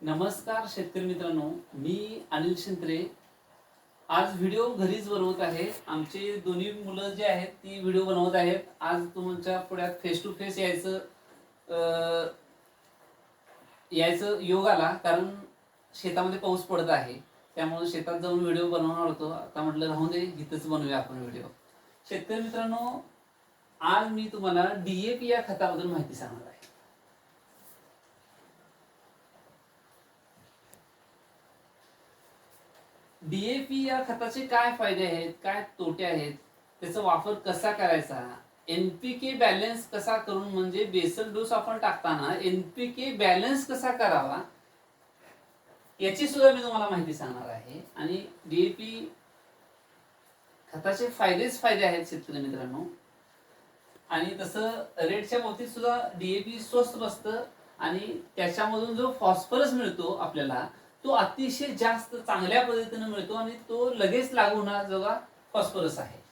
नमस्कार शेतकरी मित्रांनो मी अनिल शिंत्रे. आज व्हिडिओ घरीच बनवत आहे. आमचे दोन्ही मुलं जे आहेत ती व्हिडिओ बनवत आहेत. आज तुमच्या पुढ्यात फेस टू फेस यायचं अं, यायचं योग आला कारण शेतामध्ये पाऊस पडत आहे. त्यामुळे शेतात जाऊन व्हिडिओ बनवणार होतो. आता म्हटलं राहून दे इथंच बनवूया आपण व्हिडिओ. शेतकरी मित्रांनो आज मी तुम्हाला डीएपी या खताबद्दल माहिती सांगणार आहे. डीएपी या खताचे काय फायदे आहेत काय तोटे आहेत त्याचा वापर कसा करायचा? एनपीके बॅलन्स कसा करून म्हणजे बेसल डोस आपण टाकताना एनपीके बॅलन्स कसा करावा याची सुद्धा मी तुम्हाला माहिती सांगणार आहे. आणि डीएपी खताचे फायदेच फायदे आहेत शेतकरी मित्रांनो. आणि तसं रेटच्या बाबतीत सुद्धा डीएपी स्वस्त बसतं आणि त्याच्यामधून जो फॉस्फरस मिळतो आपल्याला तो अतिशय जास्त चांगल्या पद्धतीने मिळतो आणि तो लगेच लागू होणार जेव्हा फॉस्फरस आहे.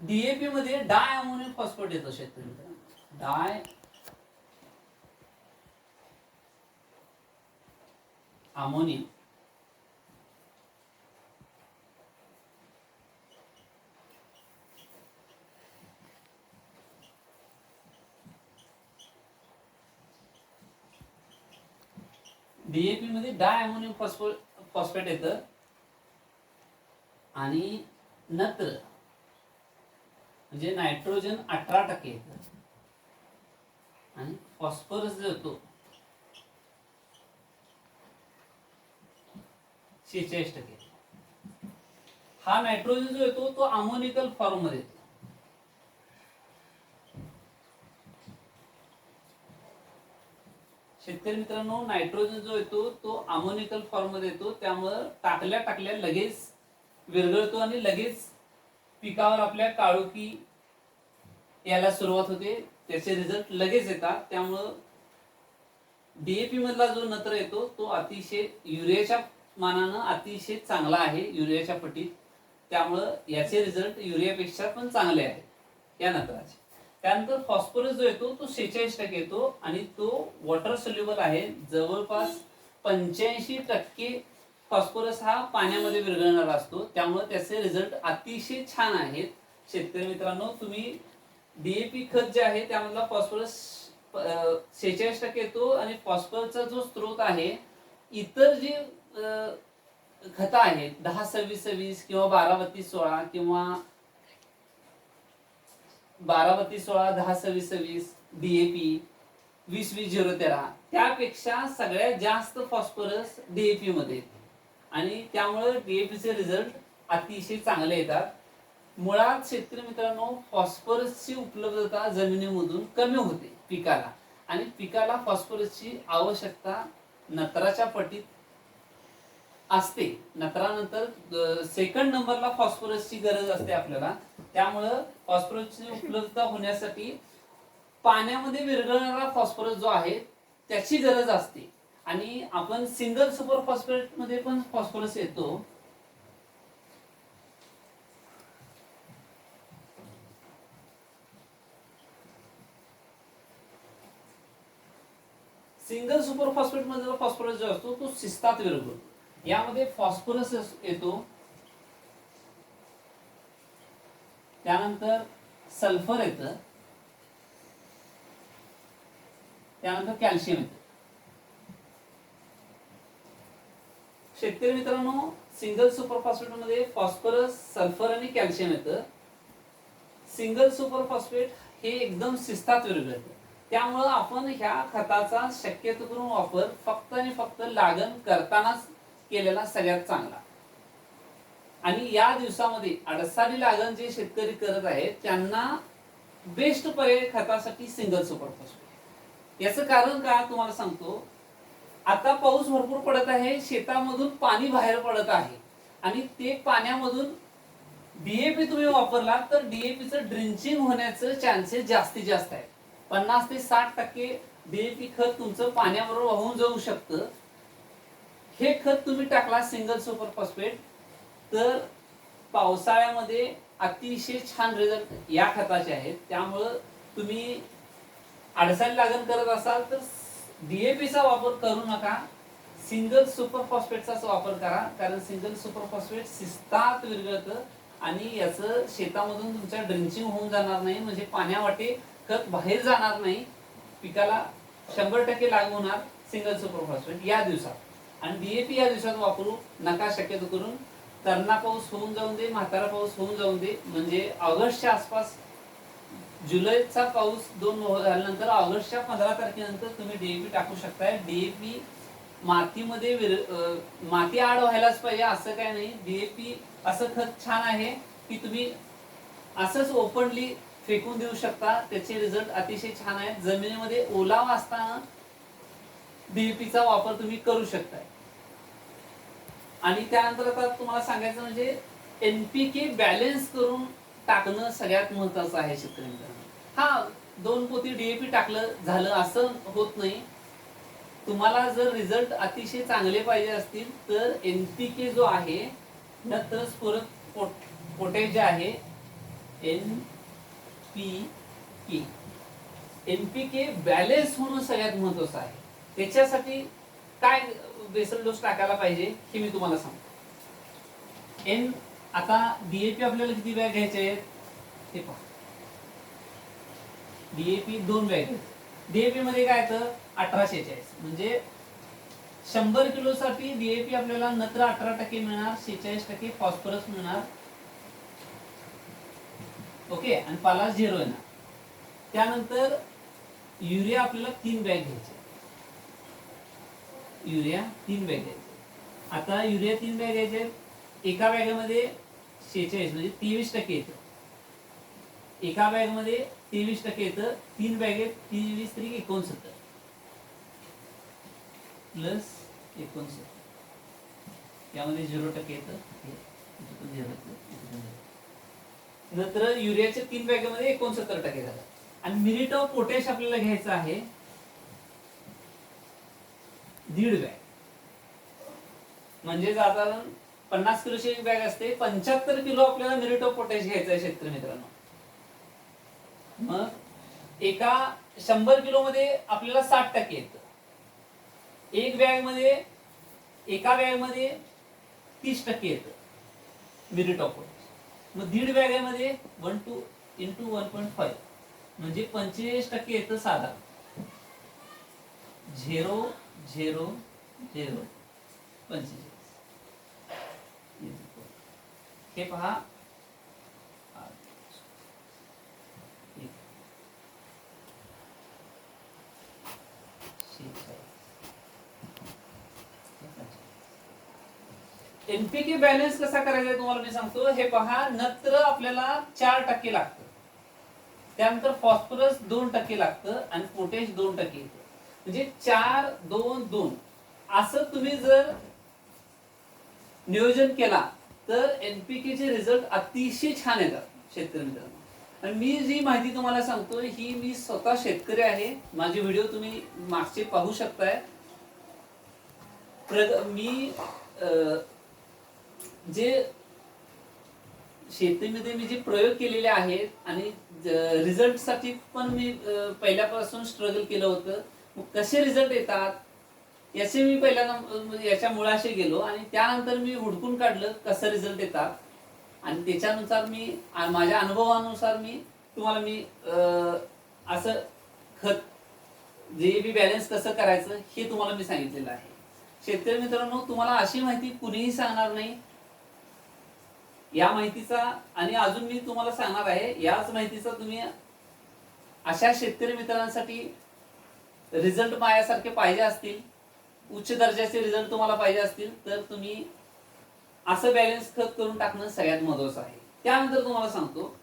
डीएपी मध्ये डाय अमोनियम फॉस्फेट येतो शेतकरी डाय अमोनियम डीएपी मध्ये डाय अमोनियम फॉस्फेट फॉस्फेट येतं. आणि नत्र म्हणजे नायट्रोजन अठरा टक्के येतं. आणि फॉस्फरस जो येतो शेहेचाळीस टक्के हा नायट्रोजन जो येतो तो अमोनिकल फॉर्ममध्ये येतो. तर मित्रांनो नायट्रोजन जो येतो तो अमोनिकल फॉर्ममध्ये येतो. त्यामुळं टाकल्या टाकल्या लगेच विरघळतो आणि लगेच पिकावर आपल्या काळोखी यायला सुरुवात होते. त्याचे रिझल्ट लगेच येतात. त्यामुळं डीएपी मधला जो नत्र येतो तो अतिशय युरियाच्या मानानं अतिशय चांगला आहे युरियाच्या पटीत. त्यामुळं याचे रिझल्ट युरियापेक्षा पण चांगले आहे या नत्राचे. त्यानंतर फॉस्फरस जो येतो तो सेहेचाळीस टक्के येतो आणि तो वॉटर सोल्युबल आहे. जवळपास पंच्याऐंशी टक्के फॉस्फरस हा पाण्यामध्ये विरघळणारा असतो. त्यामुळे त्याचे रिझल्ट अतिशय छान आहेत. शेतकरी मित्रांनो तुम्ही डीएपी खत जे आहे त्यामधला फॉस्फरस सेहेचाळीस टक्के येतो आणि फॉस्फरसचा जो स्रोत आहे इतर जे खतं आहेत दहा सव्वीस सव्वीस किंवा बारा बत्तीस सोळा किंवा बारा बत्तीस सोळा दहा सव्वीस सव्वीस डीएपी वीस वीस झिरो तेरा त्यापेक्षा सगळ्यात जास्त फॉस्फरस डीएपी मध्ये. येते आणि त्यामुळे डीएपीचे रिझल्ट अतिशय चांगले येतात. मुळात शेतकरी मित्रांनो फॉस्फरसची उपलब्धता जमिनीमधून कमी होते पिकाला. आणि पिकाला फॉस्फरसची आवश्यकता नत्राच्या पटीत असते. नत्रानंतर सेकंड नंबरला फॉस्फरसची गरज असते आपल्याला. त्यामुळं फॉस्फरसची उपलब्धता होण्यासाठी पाण्यामध्ये विरघळणारा फॉस्फरस जो आहे त्याची गरज असते. आणि आपण सिंगल सुपर फॉस्फेटमध्ये पण फॉस्फरस येतो. सिंगल सुपर फॉस्फेटमध्ये फॉस्फरस जो असतो तो शिस्तात विरघळतो. यामध्ये फॉस्फरस येतो. त्यानंतर सल्फर येतं. त्यानंतर कॅल्शियम येतं. शेतकरी मित्रांनो सिंगल सुपर फॉस्फेटमध्ये फॉस्फरस सल्फर आणि कॅल्शियम येतं. सिंगल सुपर फॉस्फेट हे एकदम शिस्तात येतं. त्यामुळं आपण ह्या खताचा शक्यतो करून वापर फक्त आणि फक्त लागण करतानाच केलेला सगळ्यात चांगला. आणि या दिवसामध्ये अडसाडी लागण जे शेतकरी करत आहेत त्यांना बेस्ट पर्याय खतासाठी सिंगल सुपर फॉस्फेट याचं कारण का तुम्हाला सांगतो? आता पाऊस भरपूर पडत आहे शेतामधून पाणी बाहेर पडत आहे. आणि ते पाण्यामधून डीएपी तुम्ही वापरला तर डीएपीचं ड्रिंचिंग होण्याचं चान्सेस जास्तीत जास्त आहे पन्नास ते साठ टक्के डीएपी खत तुमचं पाण्याबरोबर वाहून जाऊ शकतं. हे खत तुम्ही टाकला सिंगल सुपर फॉस्फेट तर पावसाळ्यामध्ये अतिशय छान रिझल्ट या खताचे आहेत. त्यामुळं तुम्ही अडचण लागण करत असाल तर डीएपीचा वापर करू नका. सिंगल सुपर फॉस्फेटचाच वापर करा. कारण सिंगल सुपर फॉस्फेट शिस्तात विरघळतं आणि याचं शेतामधून तुमच्या ड्रिंचिंग होऊन जाणार नाही. म्हणजे पाण्यावाटे खत बाहेर जाणार नाही. पिकाला शंभर टक्के लागू होणार सिंगल सुपर फॉस्फेट या दिवसात. आणि डीएपी या दिवसात वापरू नका शक्यतो करून. तरणा पाऊस होऊन जाऊन दे म्हातारा पाऊस होऊन जाऊन दे. म्हणजे ऑगस्टच्या आसपास जुलैचा पाऊस दोन झाल्यानंतर ऑगस्टच्या पंधरा तारखेनंतर तुम्ही डीएपी टाकू शकताय. डीएपी मातीमध्ये विर- माती आड व्हायलाच पाहिजे असं काय नाही. डीएपी असं खत छान आहे की तुम्ही असंच ओपनली फेकून देऊ शकता. त्याचे रिझल्ट अतिशय छान आहेत. जमिनीमध्ये ओलावा असताना डीएपीचा वापर तुम्ही करू शकताय. आणि त्यानंतर आता तुम्हाला सांगायचं म्हणजे एनपीके बॅलेन्स करून टाकणं सगळ्यात महत्वाचं आहे शेतकरी हा दोन पोती डीएपी टाकलं झालं असं होत नाही. तुम्हाला जर रिझल्ट अतिशय चांगले पाहिजे असतील तर एनपीके जो आहे नंतर स्फुरक पोट जे आहे N P K. NPK balance होणं सगळ्यात महत्वाचं आहे. त्याच्यासाठी काय बेसल डोस टाकायला पाहिजे हे मी तुम्हाला सांगतो. एन आता डीएपी आपल्याला किती बॅग घ्यायचे आहेत? ते पहा. डीएपी दोन बॅग डीएपी मध्ये काय येतं? अठराशे चाळीस. म्हणजे शंभर किलो साठी डीएपी आपल्याला नत्र अठरा टक्के मिळणार शेहेचाळीस टक्के फॉस्फरस मिळणार. ओके आणि पाला झिरो येणार. त्यानंतर युरिया आपल्याला तीन बॅग घ्यायचे युरिया तीन बॅग घ्यायचे आता युरिया तीन बॅग घ्यायचे एका बॅगेमध्ये शेहेचाळीस म्हणजे तेवीस टक्के येतं. एका बॅगमध्ये तेवीस टक्के येतं तीन बॅगेत तेवीस तरी एकोणसत्तर. प्लस एकोणसत्तर. यामध्ये झिरो टक्के येतं. नंतर युरियाच्या तीन बॅगेमध्ये एकोणसत्तर टक्के झालं आणि मिनिट ऑफ पोटॅश आपल्याला घ्यायचं आहे दीड बॅग. म्हणजे साधारण पन्नास किलोची एक बॅग असते पंच्याहत्तर किलो आपल्याला मिरिट ऑफ पोटॅश घ्यायचं आहे शेतकरी मित्रांनो. मग एका शंभर किलो मध्ये आपल्याला साठ टक्के येत. एक बॅगमध्ये एका बॅगमध्ये तीस टक्के येतं मिरिट ऑफ पोटॅश. मग दीड बॅगमध्ये one two into one point five म्हणजे पंचेचाळीस टक्के येतं साधारण. झिरो झिरो झिरो पंचेचाळीस. हे पहा. एमपीके बॅलन्स कसा करायचा तुम्हाला मी सांगतो. हे पहा नत्र आपल्याला चार टक्के लागतं. त्यानंतर फॉस्फरस दोन टक्के लागतं आणि पोटॅश दोन टक्के येतं. म्हणजे चार दोन दोन. असं तुम्ही जर नियोजन केला तर एनपीके चे रिझल्ट अतिशय छान येतात शेतकरी मित्रांनो आणि मी जी माहिती तुम्हाला सांगतो ही मी स्वतः शेतकरी आहे. माझे व्हिडिओ तुम्ही मागचे पाहू शकताय. प्रग- मी अं, जे शेतीमध्ये मी जे प्रयोग केलेले आहेत आणि रिझल्टसाठी पण मी पहिल्यापासून स्ट्रगल केलं होतं. मग कसे रिझल्ट येतात याचे मी पहिल्यांदा याच्या मुळाशी गेलो आणि त्यानंतर मी हुडकून काढलं कसं रिझल्ट येतात. आणि त्याच्यानुसार मी माझ्या अनुभवानुसार मी तुम्हाला मी असं खत जे बी बॅलन्स कसं करायचं हे तुम्हाला मी सांगितलेलं आहे. शेतकरी मित्रांनो तुम्हाला अशी माहिती कुणीही सांगणार नाही. या माहितीचा आणि अजून मी तुम्हाला सांगणार आहे याच माहितीचा तुम्ही अशा शेतकरी मित्रांसाठी रिझल्ट माझ्यासारखे पाहिजे असतील उच्च दर्जाचे रिझल्ट तुम्हाला पाहिजे असतील तर तुम्ही असं बॅलन्स खत करून टाकणं सगळ्यात महत्वाचं आहे. त्यानंतर तुम्हाला सांगतो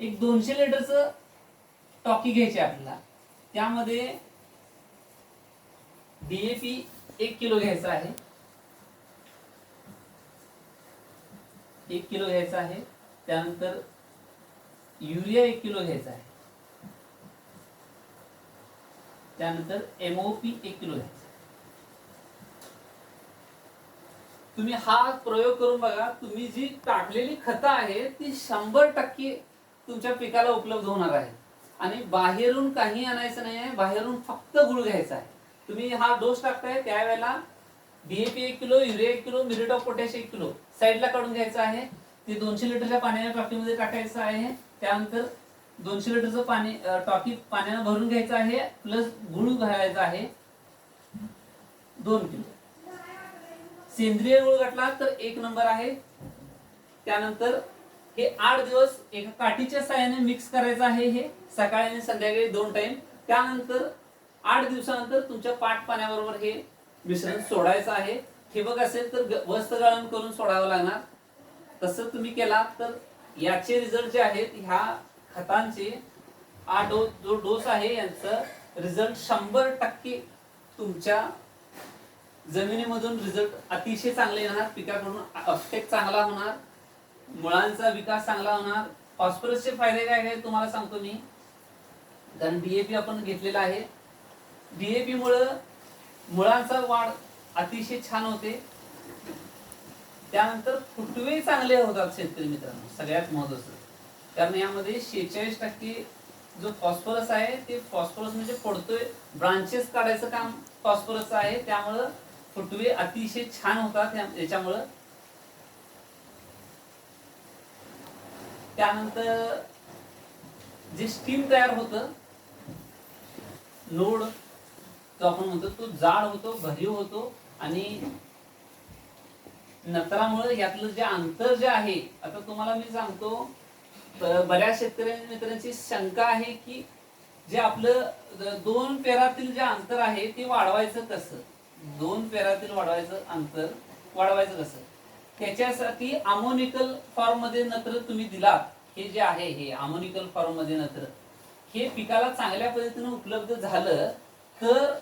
एक दोनशे लिटरचं टॉकी घ्यायची आपल्याला. त्यामध्ये डीएपी एक किलो घ्यायचा आहे. एक किलो घ्यायचा आहे. त्यानंतर युरिया एक किलो घ्यायचा आहे. त्यानंतर एमओपी एक किलो घ्यायचा तुम्ही हा प्रयोग करून बघा तुम्ही जी टाकलेली खतं आहे ती शंभर टक्के तुमच्या पिकाला उपलब्ध होणार आहे आणि बाहेरून काही आणायचं नाही आहे बाहेरून फक्त गुळ घ्यायचा आहे. तुम्ही हा डोस टाकताय त्यावेळेला डीएपी एक किलो युरिया एक किलो मिरिट ऑफ पोटॅश एक किलो साईडला काढून घ्यायचं आहे. ते दोनशे लिटरच्या पाण्याच्या टॉकीमध्ये टाकायचं आहे. त्यानंतर दोनशे लिटरचं पाणी टॉकी पाण्यानं भरून घ्यायचं आहे प्लस गुळ घालायचा आहे. दोन किलो. सेंद्रिय गुळ घातला तर एक नंबर आहे. त्यानंतर हे आठ दिवस एका काठीच्या साह्याने मिक्स करायचं आहे हे सकाळी आणि संध्याकाळी दोन टाइम त्यानंतर आठ दिवसानंतर तुमच्या पाट पाण्याबरोबर हे मिश्रण सोडायचं आहे. ठिबक असेल तर वस्त गाळण करून सोडावं लागणार. तसं तुम्ही केला तर याचे रिझल्ट जे आहेत ह्या खतांचे हा डोस जो डोस आहे यांचं रिझल्ट शंभर टक्के तुमच्या जमिनीमधून रिझल्ट अतिशय चांगले येणार पिकाकडून अपटेक चांगला होणार मुळांचा विकास चांगला होणार. फॉस्फरसचे फायदे काय काय तुम्हाला सांगतो मी. कारण डीएपी आपण घेतलेला आहे. डीएपी मुळे मुळांचा वाढ अतिशय छान होते. त्यानंतर फुटवे चांगले होतात शेतकरी मित्रांनो. सगळ्यात महत्वाचं. कारण यामध्ये शेहेचाळीस टक्के जो फॉस्फरस आहे ते फॉस्फरस म्हणजे पडतोय. ब्रांचेस काढायचं काम फॉस्फरसचं आहे. त्यामुळं फुटवे अतिशय छान होतात याच्यामुळं. त्यानंतर जे स्टीम तयार होतं लोड जो आपण म्हणतो तो जाड होतो भरीव होतो आणि नत्रामुळे यातलं जे अंतर जे आहे आता तुम्हाला मी सांगतो तर बऱ्याच शेतकऱ्यांच्या मित्रांची शंका आहे की जे आपलं दोन पेरातील जे अंतर आहे ते वाढवायचं कसं? दोन पेरातील वाढवायचं अंतर वाढवायचं कसं? त्याच्यासाठी अमोनिकल फॉर्ममध्ये नत्र तुम्ही दिलात. हे जे आहे हे अमोनिकल फॉर्ममध्ये नत्र. हे पिकाला चांगल्या पद्धतीने उपलब्ध झालं तर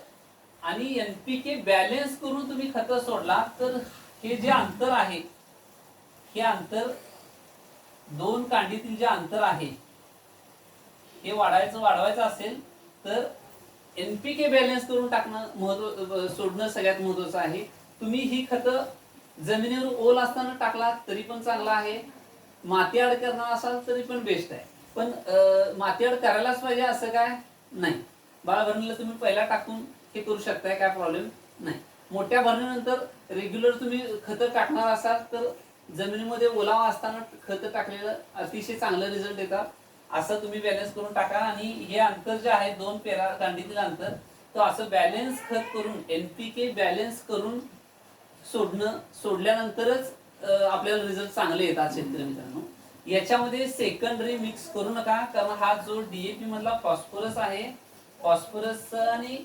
आणि एनपीके बॅलेन्स करून तुम्ही खत सोडला तर हे जे अंतर आहे हे अंतर दोन कांडीतील जे अंतर आहे हे वाढवायचं वाढवायचं असेल तर एनपीके बॅलन्स करून टाकणं महत्त्व सोडणं सगळ्यात महत्वाचं आहे. तुम्ही ही खतं जमिनीवर ओल असताना टाकला तरी पण चांगला आहे. माती आड करणार असाल तरी पण बेस्ट आहे. पण माती आड करायलाच पाहिजे असं काय? नाही. बाळभरणीला तुम्ही पहिला टाकून हे करू शकताय काय प्रॉब्लेम नाही. मोठ्या भरणीनंतर रेग्युलर तुम्ही खतं टाकणार असाल तर जमिनीमध्ये ओलावा असताना खत टाकलेलं अतिशय चांगलं रिझल्ट येतात असं तुम्ही बॅलन्स करून टाका. आणि हे अंतर जे आहे दोन पेरा कांडीतील अंतर तो असं बॅलन्स खत करून एनपीके बॅलन्स करून सोडणं सोडल्यानंतरच आपल्याला रिझल्ट चांगले येतात शेतकरी मित्रांनो. याच्यामध्ये सेकंडरी मिक्स करू नका कारण हा जो डीएपी मधला फॉस्फरस आहे फॉस्फरस आणि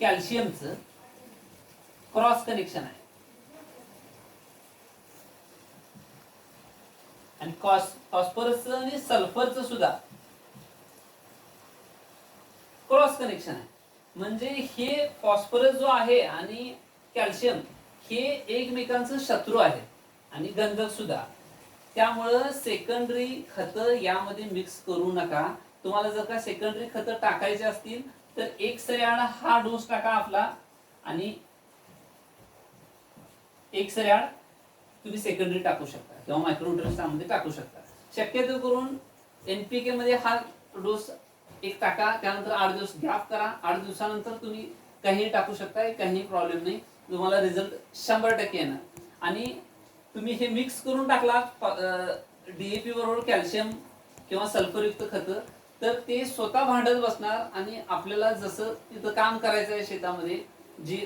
कॅल्शियमचं क्रॉस कनेक्शन आहे. आणि फॉस्फरसचं आणि सल्फरचं सुद्धा. क्रॉस कनेक्शन आहे. म्हणजे हे फॉस्फरस जो आहे आणि कॅल्शियम हे एकमेकांचं शत्रू आहे आणि गंधक सुद्धा. त्यामुळं सेकंडरी खतं यामध्ये मिक्स करू नका. तुम्हाला जर का सेकंडरी खतं टाकायचे असतील तर एक सऱ्याड हा डोस टाका आपला आणि एक सऱ्याड तुम्ही सेकंडरी टाकू शकता. किंवा मायक्रोन्युट्रन्स त्यामध्ये टाकू शकता शक्यतो करून एनपीके मध्ये हा डोस एक टाका त्यानंतर आठ दिवस गॅप करा. आठ दिवसानंतर तुम्ही काही टाकू शकता काही प्रॉब्लेम नाही. तुम्हाला रिझल्ट शंभर टक्के येणार. आणि तुम्ही हे मिक्स करून टाकला डीएपी बरोबर कॅल्शियम किंवा सल्फरयुक्त खतं तर ते स्वतः भांडत बसणार आणि आपल्याला जसं तिथं काम करायचं आहे शेतामध्ये जी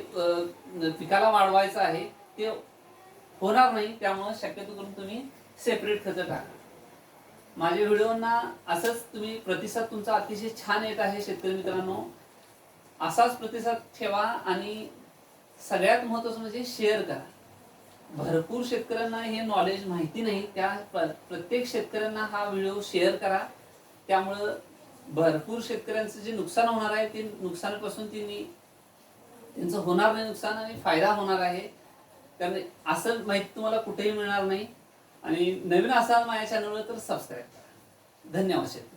पिकाला वाढवायचं आहे ते होणार नाही त्यामुळे शक्यतो करून तुम्ही सेपरेट खतं टाका. माझ्या व्हिडिओना असंच तुम्ही प्रतिसाद तुमचा अतिशय छान येत आहे शेतकरी मित्रांनो. असाच प्रतिसाद ठेवा आणि सगळ्यात महत्वाचं म्हणजे शेअर करा. भरपूर शेतकऱ्यांना हे नॉलेज माहिती नाही त्या प्रत्येक शेतकऱ्यांना हा व्हिडिओ शेअर करा. त्यामुळं भरपूर शेतकऱ्यांचं जे नुकसान होणार आहे ते नुकसानापासून त्यांनी त्यांचं होणार नाही नुकसान आणि फायदा होणार आहे. कारण असं माहिती तुम्हाला कुठेही मिळणार नाही. आणि नवीन असाल माझ्या चॅनलवर तर सबस्क्राईब करा. धन्यवाद शेतकरी.